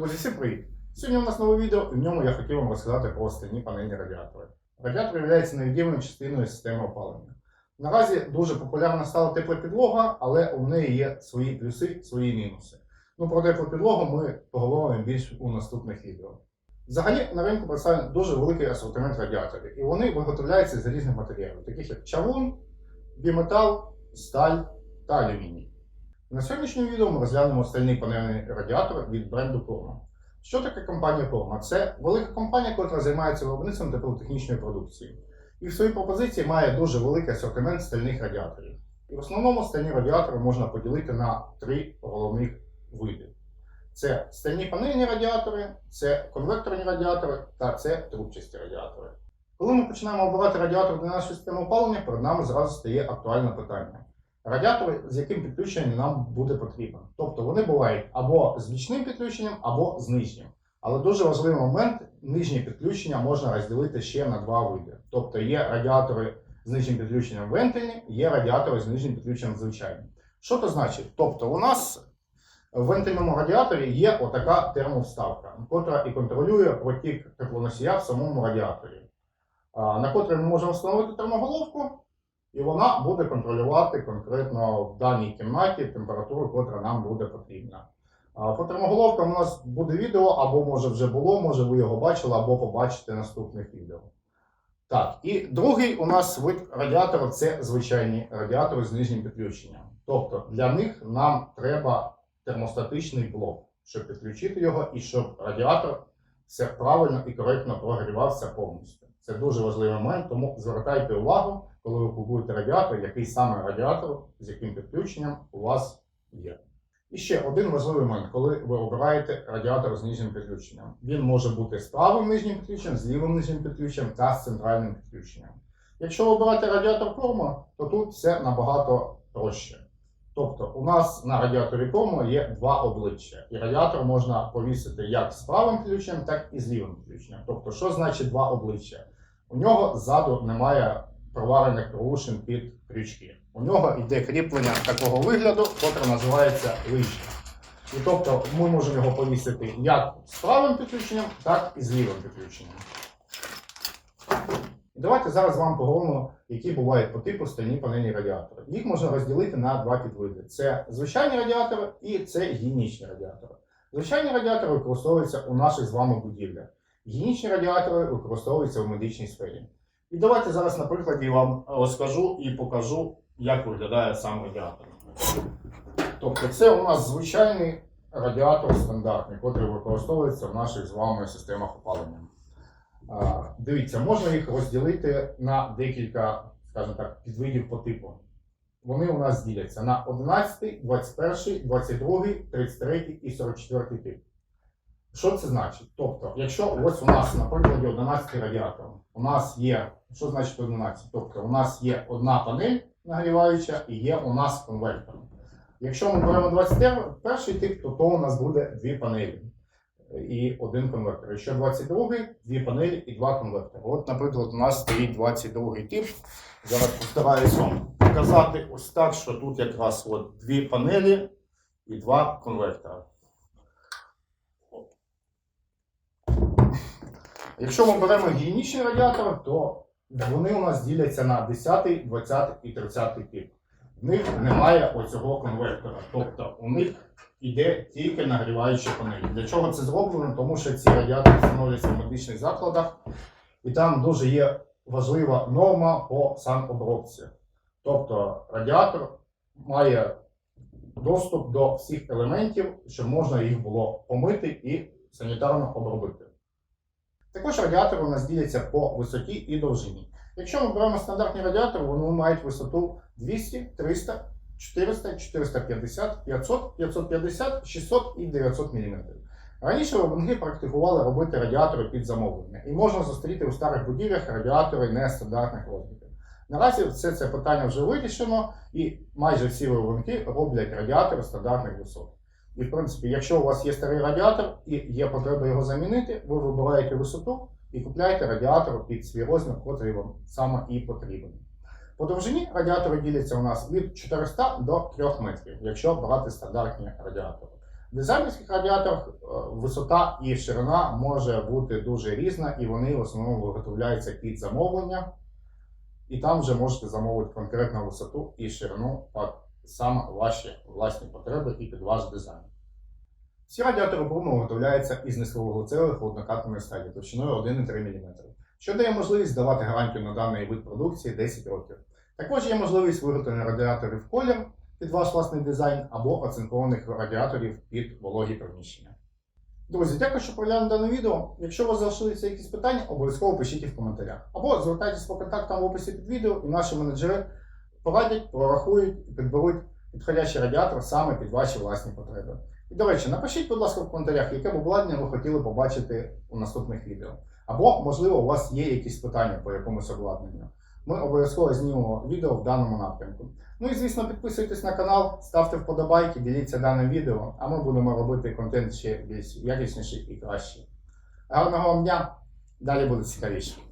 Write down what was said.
Друзі, всім привіт! Сьогодні у нас нове відео, і в ньому я хотів вам розказати про стальні панельні радіатори. Радіатор є невід'ємною частиною системи опалення. Наразі дуже популярна стала тепла підлога, але у неї є свої плюси, свої мінуси. Ну про теплу підлогу ми поговоримо більш у наступних відео. Взагалі на ринку представлений дуже великий асортимент радіаторів, і вони виготовляються з різних матеріалів, таких як чавун, біметал, сталь та алюміній. На сьогоднішньому відео ми розглянемо стальний панельний радіатор від бренду Purma. Що таке компанія Purma? Це велика компанія, яка займається виробництвом теплотехнічної продукції. І в своїй пропозиції має дуже великий асортимент стальних радіаторів. І в основному стальні радіатори можна поділити на три головних види: це стальні панельні радіатори, це конвекторні радіатори та це трубчасті радіатори. Коли ми починаємо обирати радіатор для нашої системи опалення, перед нами зразу стає актуальне питання. Радіатори, з яким підключенням нам буде потрібен. Тобто вони бувають або з бічним підключенням, або з нижнім. Але дуже важливий момент, нижнє підключення можна розділити ще на два види. Тобто є радіатори з нижнім підключенням вентильні, є радіатори з нижнім підключенням звичайні. Що це значить? Тобто у нас в вентильному радіаторі є отака термовставка, котра і контролює протік теплоносія в самому радіаторі, на котрій ми можемо встановити термоголовку, і вона буде контролювати конкретно в даній кімнаті температуру, котра нам буде потрібна. По термоголовкам у нас буде відео, або може вже було, може ви його бачили, або побачите наступних відео. Так, і другий у нас вид радіатора це звичайні радіатори з нижнім підключенням. Тобто для них нам треба термостатичний блок, щоб підключити його і щоб радіатор все правильно і коректно прогрівався повністю. Це дуже важливий момент, тому звертайте увагу, коли ви купуєте радіатор, який саме радіатор, з яким підключенням у вас є. І ще один важливий момент, коли ви обираєте радіатор з нижнім підключенням. Він може бути з правим нижнім підключенням, з лівим нижнім підключенням та з центральним підключенням. Якщо ви обираєте радіатор Промо, то тут все набагато проще. Тобто у нас на радіаторі Промо є два обличчя, і радіатор можна повісити як з правим підключенням, так і з лівим підключенням. Тобто, що значить два обличчя? У нього ззаду немає проварених порушень під крючки. У нього йде кріплення такого вигляду, котре називається лижа. І тобто ми можемо його повісити як з правим підключенням, так і з лівим підключенням. І давайте зараз вам поговоримо, які бувають по типу стальні панельні радіатори. Їх можна розділити на два підвиди: це звичайні радіатори і це гігієнічні радіатори. Звичайні радіатори використовуються у наших з вами будівлях. Гігієнічні радіатори використовуються в медичній сфері. І давайте зараз на прикладі вам розкажу і покажу, як виглядає сам радіатор. Тобто, це у нас звичайний радіатор стандартний, який використовується в наших з вами системах опалення. Дивіться, можна їх розділити на декілька, скажімо так, підвидів по типу. Вони у нас діляться на 11, 21, 22, 33 і 44 тип. Що це значить? Тобто, якщо ось у нас, на прикладі 11 радіатор, у нас є, що значить 11? Тобто, у нас є одна панель нагріваюча і є у нас конвертор. Якщо ми беремо 21 тип, то, то у нас буде дві панелі і один конвертор. Якщо 22 дві панелі і два конвертори. От, наприклад, у нас стоїть 22 тип. Зараз постараюсь показати ось так, що тут якраз от дві панелі і два конвертора. Якщо ми беремо гігієнічний радіатор, то вони у нас діляться на 10, 20 і 30 тип. В них немає оцього конвертора. Тобто у них йде тільки нагріваюча панель. Для чого це зроблено? Тому що ці радіатори встановлюються в медичних закладах, і там дуже є важлива норма по санобробці. Тобто радіатор має доступ до всіх елементів, щоб можна їх було помити і санітарно обробити. Також радіатори у нас діляться по висоті і довжині. Якщо ми беремо стандартні радіатори, вони мають висоту 200, 300, 400, 450, 500, 550, 600 і 900 мм. Раніше виробники практикували робити радіатори під замовлення, і можна зустріти у старих будівлях радіатори нестандартних розмірів. Наразі все це питання вже вирішено, і майже всі виробники роблять радіатори стандартних висот. І, в принципі, якщо у вас є старий радіатор і є потреба його замінити, ви вибираєте висоту і купляєте радіатор під свій розмір, котрий вам саме і потрібен. По довжині радіатори діляться у нас від 400 до 3 метрів, якщо брати стандартні радіатори. В дизайнерських радіаторах е, висота і ширина може бути дуже різна, і вони в основному виготовляються під замовлення. І там вже можете замовити конкретну висоту і ширину саме ваші власні потреби і під ваш дизайн. Всі радіатори Bruno виготовляються із низьковуглецевої холоднокатаної сталі товщиною 1,3 мм, що дає можливість давати гарантію на даний вид продукції 10 років. Також є можливість виготовлення радіаторів колір під ваш власний дизайн або оцинкованих радіаторів під вологі приміщення. Друзі, дякую, що переглянули дане відео. Якщо у вас залишилися якісь питання, обов'язково пишіть їх в коментарях. Або звертайтесь по контактам в описі під відео, і наші менеджери порадять, прорахують і підберуть підходящий радіатор саме під ваші власні потреби. І, до речі, напишіть, будь ласка, в коментарях, яке обладнання ви хотіли побачити у наступних відео. Або, можливо, у вас є якісь питання по якомусь обладнанню. Ми обов'язково знімемо відео в даному напрямку. Ну і звісно, підписуйтесь на канал, ставте вподобайки, діліться даним відео, а ми будемо робити контент ще більш якісніший і кращий. Гарного вам дня! Далі буде цікавіше.